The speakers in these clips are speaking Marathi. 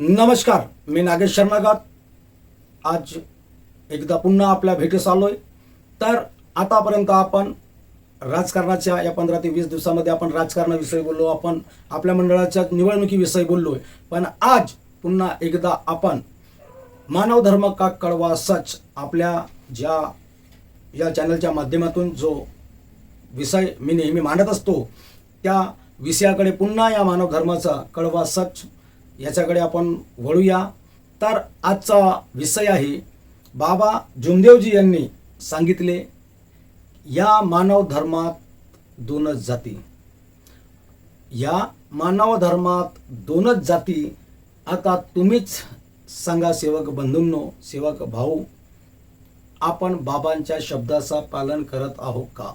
नमस्कार मी नागेश शर्मागात. आज एकदा पुन्हा आपल्या भेटीस आहे तर आतापर्यंत आपण राजकारणाच्या या पंधरा ते वीस दिवसामध्ये आपण राजकारणाविषयी बोललो आपण आपल्या मंडळाच्या निवडणुकीविषयी बोललो आहे पण आज पुन्हा एकदा आपण मानव धर्म का कळवा सच आपल्या ज्या या चॅनलच्या माध्यमातून जो विषय मी नेहमी मांडत असतो त्या विषयाकडे पुन्हा या मानव धर्माचा कळवा सच याच्याकडे आपण वळूया. तर आजचा विषय आहे बाबा जुमदेवजी यांनी सांगितले या मानव धर्मात दोनच जाती. या मानव धर्मात दोनच जाती. आता तुम्हीच सांगा सेवक बंधूंनो सेवक भाऊ आपण बाबांच्या शब्दाचा पालन करत आहोत का?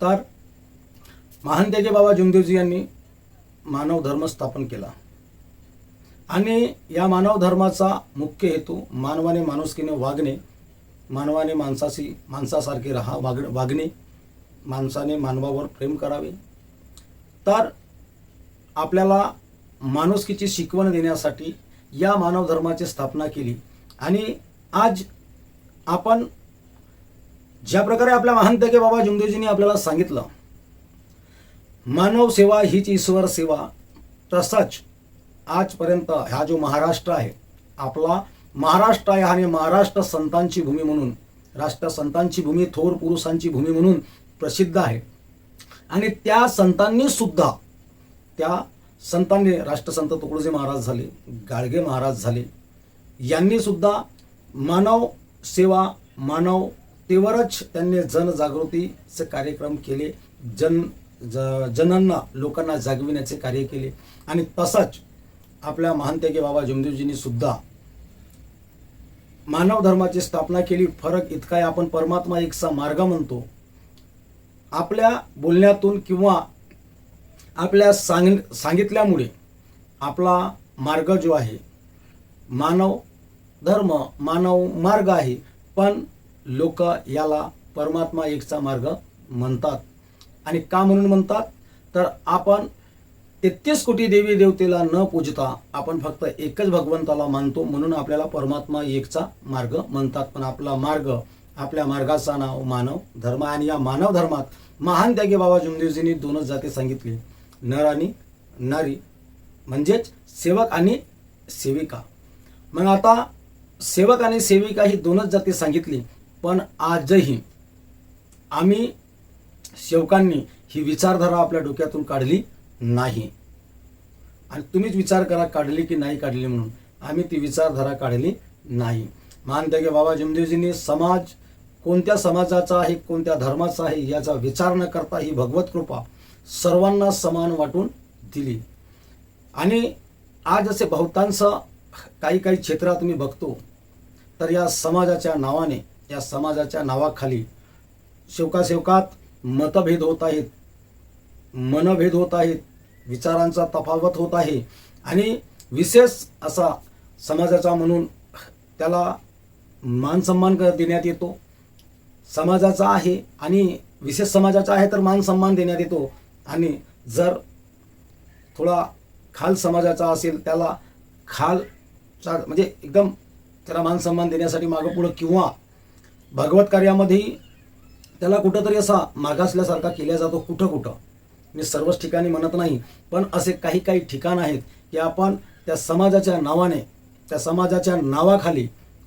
तर महान बाबा जुमदेवजी यांनी मानव धर्म स्थापन केला. आणि या मानव धर्माचा मुख्य हेतू मानवाने माणुसकीने वागणे मानवाने माणसाशी माणसासारखे राहा वाग वागणे माणसाने मानवावर प्रेम करावे. तर आपल्याला माणुसकीची शिकवण देण्यासाठी या मानव धर्माची स्थापना केली. आणि आज आपण ज्या प्रकारे आपल्या महान बाबा जुंदेजींनी आपल्याला सांगितलं मानव सेवा हीच ईश्वर सेवा. तसंच आजपर्यंत हा जो महाराष्ट्र आहे आपला महाराष्ट्र आहे आणि महाराष्ट्र संतांची भूमी म्हणून राष्ट्र संतांची भूमी थोर पुरुषांची भूमी म्हणून प्रसिद्ध आहे. आणि त्या संतांनी सुद्धा त्या संतांनी राष्ट्रसंत तुकडोजी महाराज झाले गाडगे महाराज झाले यांनी सुद्धा मानव सेवा मानवतेवरच त्यांनी जनजागृतीचे कार्यक्रम केले. जन ज जनांना लोकांना जागविण्याचे कार्य केले. आणि तसंच आपल्या महानत्यागी बाबा जमदेवजींनी सुद्धा मानव धर्माची स्थापना केली. फरक इतका आहे आपण परमात्मा एकचा मार्ग म्हणतो. आपल्या बोलण्यातून किंवा आपल्या सांग सांगितल्यामुळे आपला मार्ग जो आहे मानव धर्म मानव मार्ग आहे. पण लोक याला परमात्मा एकचा मार्ग म्हणतात. आणि का म्हणून म्हणतात? तर आपण तेहतीस कोटी देवी देवतेला न पूजता आपण फक्त एकच भगवंताला मानतो म्हणून आपल्याला परमात्मा एकचा मार्ग म्हणतात. पण आपला मार्ग आपल्या मार्गाचा नाव मानव धर्म. आणि या मानव धर्मात महान त्यागे बाबा जुमदेवजींनी दोनच जाती सांगितली. नर आणि नारी म्हणजेच सेवक आणि सेविका. मग आता सेवक आणि सेविका ही दोनच जाती सांगितली पण आजही आम्ही सेवकांनी ही विचारधारा आपल्या डोक्यातून काढली नाही. आणि तुम्हीच विचार करा काढली की नाही काढली म्हणून. आम्ही ती विचारधारा काढली नाही. मान त्यागे बाबा जमदेवजींनी समाज कोणत्या समाजाचा आहे कोणत्या धर्माचा आहे याचा विचार न करता ही भगवत कृपा सर्वांना समान वाटून दिली. आणि आज असे बहुतांश काही काही क्षेत्रात मी बघतो तर या समाजाच्या नावाने या समाजाच्या नावाखाली शेवकासेवकात मतभेद होत आहेत. मनभेद होत आहेत. विचारांचा तफावत होत आहे. आणि विशेष असा समाजाचा म्हणून त्याला मानसन्मान देण्यात येतो. समाजाचा आहे आणि विशेष समाजाचा आहे तर मान सन्मान देण्यात येतो. आणि जर थोडा खाल समाजाचा असेल त्याला खालचा म्हणजे एकदम त्याला मान सन्मान देण्यासाठी मागं पुढं किंवा भगवत कार्यामध्येही त्याला कुठंतरी असा मागासल्यासारखा केला जातो कुठं कुठं. मी सर्वच ठिकाणी म्हणत नाही पण असे काही काही ठिकाण आहेत की आपण त्या समाजाच्या नावाने त्या समाजाच्या नावाखाली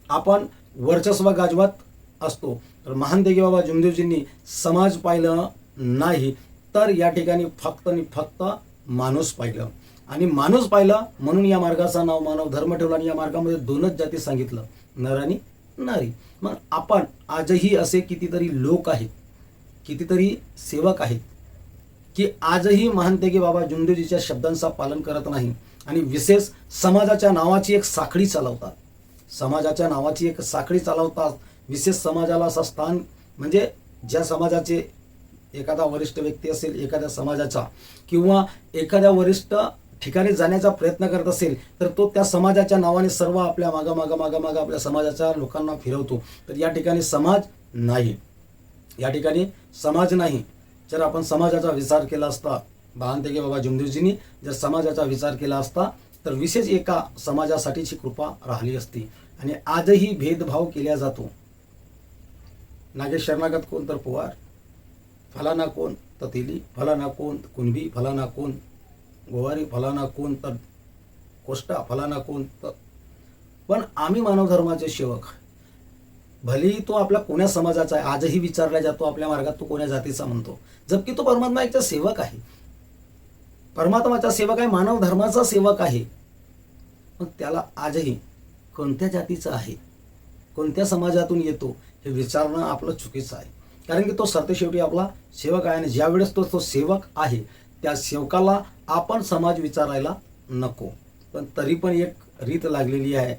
आपण वर्चस्व गाजवत असतो. तर महानदेवी बाबा जुमदेवजींनी समाज पाहिलं नाही तर या ठिकाणी फक्त आणि फक्त माणूस पाहिलं. आणि माणूस पाहिलं म्हणून या मार्गाचं नाव मानव धर्म ठेवला आणि या मार्गामध्ये दोनच जाती सांगितलं. नर आणि नारी. मग आपण आजही असे कितीतरी लोक आहेत कितीतरी सेवक आहेत की आजही महानतेगी बाबा जुंदूजीच्या शब्दांचा पालन करत नाही. आणि विशेष समाजाच्या नावाची एक साखळी चालवतात. समाजाच्या नावाची एक साखळी चालवतात. विशेष समाजाला असं स्थान म्हणजे ज्या समाजाचे एखादा वरिष्ठ व्यक्ती असेल एखाद्या समाजाचा किंवा एखाद्या वरिष्ठ ठिकाणी जाण्याचा प्रयत्न करत असेल तर तो त्या समाजाच्या नावाने सर्व आपल्या मागा मागा मागा मागा आपल्या समाजाच्या लोकांना फिरवतो. तर या ठिकाणी समाज नाही. या ठिकाणी समाज नाही. जर आपण समाजाचा विचार केला असता बहानतेगे बाबा जुमदेवजींनी जर समाजाचा विचार केला असता तर विशेष एका समाजासाठीची कृपा राहिली असती. आणि आजही भेदभाव केला जातो. नागेश शरणागत कोण तर पोवार? फलाना कोण तर तेली? फलाना कोण कुणबी? फलाना कोण गोवारी? फलाना कोण तर कोष्टा? फलाना कोण तर पण आम्ही मानव धर्माचे सेवक. भलेही तो आपल्या कोण्या समाजाचा आहे आजही विचारला जातो आपल्या मार्गात तो कोण्या जातीचा म्हणतो. जबकी तो परमात्मा एकचा सेवक आहे. परमात्माचा सेवक आहे मानव धर्माचा सेवक आहे. मग त्याला आजही कोणत्या जातीचं आहे कोणत्या समाजातून येतो हे विचारणं आपलं चुकीचं आहे. कारण की तो सरतेशेवटी आपला सेवक आहे आणि ज्यावेळेस तो तो सेवक आहे त्या सेवकाला आपण समाज विचारायला नको. पण तरी पण एक रीत लागलेली आहे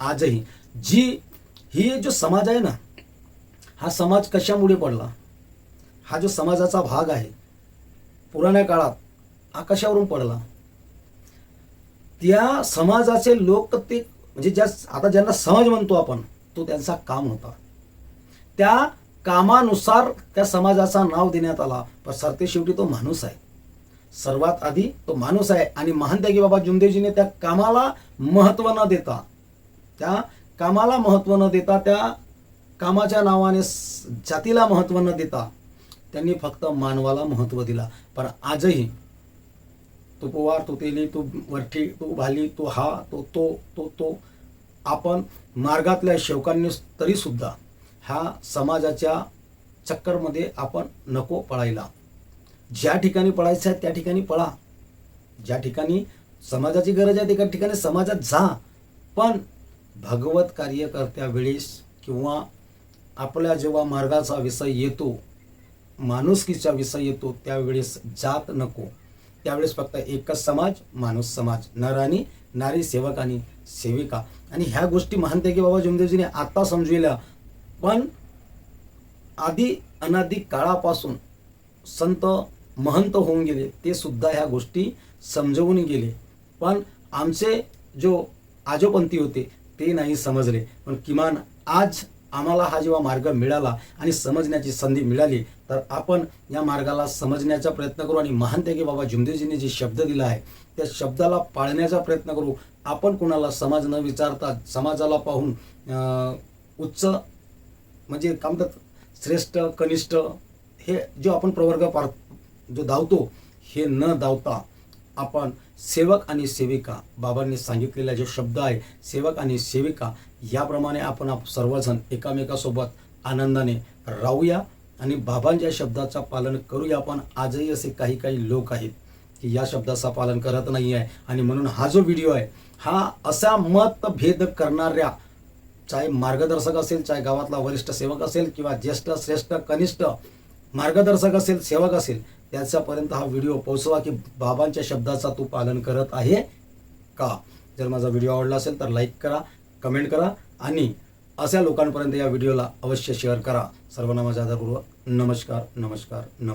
आजही. जी ही जो समाज आहे ना हा समाज कशामुळे पडला? हा जो समाजाचा भाग आहे पुराण्या काळात आकाशावरून पडला? त्या समाजाचे लोक ते म्हणजे ज्या आता ज्यांना समाज म्हणतो आपण तो त्यांचा काम होता. त्या कामानुसार त्या समाजाचा नाव देण्यात आला. पण सरते शेवटी तो माणूस आहे. सर्वात आधी तो माणूस आहे. आणि महान त्यागी बाबा जुंदेजीने त्या कामाला महत्त्व न देता त्या कामाला महत्त्व न देता त्या कामाच्या नावाने जातीला महत्त्व न देता त्यांनी फक्त मानवाला महत्त्व दिला. पण आजही तू पोवार तू तेली तू वरठी तू भाली तू हा तो तो तो तो आपण मार्गातल्या शेवकांनी तरीसुद्धा ह्या समाजाच्या चक्करमध्ये आपण नको पळायला. ज्या ठिकाणी पळायचं आहे त्या ठिकाणी पळा. ज्या ठिकाणी समाजाची गरज आहे त्या ठिकाणी समाजात जा. पण भगवत कार्य करत्या वेळेस किंवा आपल्या जेव्हा मार्गाचा विषय येतो माणुसकीचा विषय येतो त्यावेळेस जात नको. त्यावेळेस फक्त एकच समाज माणूस समाज. नर आणि नारी सेवक आणि सेविका. आणि ह्या गोष्टी म्हणते की बाबा जुमदेवजीने आता समजविल्या पण आधी अनादी काळापासून संत महंत होऊन गेले ते सुद्धा ह्या गोष्टी समजवून गेले. पण आमचे जो आजोपंथी होते ते नाही समजले. पण किमान आज आम्हाला हा जेव्हा मार्ग मिळाला आणि समजण्याची संधी मिळाली तर आपण या मार्गाला समजण्याचा प्रयत्न करू आणि महान त्यागे बाबा जुमदेवजींनी जे शब्द दिला आहे त्या शब्दाला पाळण्याचा प्रयत्न करू. आपण कुणाला समाज न विचारता समाजाला पाहून उच्च म्हणजे काय म्हणतात श्रेष्ठ कनिष्ठ हे जो आपण प्रवर्ग पार जो धावतो हे न धावता आपण सेवक आणि सेविका बाबांनी सांगितलेला जो शब्द आहे सेवक आणि सेविका याप्रमाणे आपण आप- सर्वजण एकामेकासोबत आनंदाने राहूया आणि बाबांच्या शब्दाचा पालन करूया पण आजही असे काही काही लोक आहेत की या शब्दाचं पालन करत नाही आहे आणि म्हणून हा जो व्हिडिओ आहे हा असा मतभेद करणाऱ्या चाहे मार्गदर्शक असेल चाहे गावातला वरिष्ठ सेवक असेल किंवा ज्येष्ठ श्रेष्ठ कनिष्ठ मार्गदर्शक असेल सेवक असेल त्याच्यापर्यंत हा व्हिडिओ पोहोचवा की बाबांच्या शब्दाचा तू पालन करत आहे का? जर माझा व्हिडिओ आवडला असेल तर लाईक करा कमेंट करा आणि अशा लोकांपर्यंत या व्हिडिओला अवश्य शेअर करा. सर्वांना माझा आदरपूर्वक नमस्कार नमस्कार नमस्कार.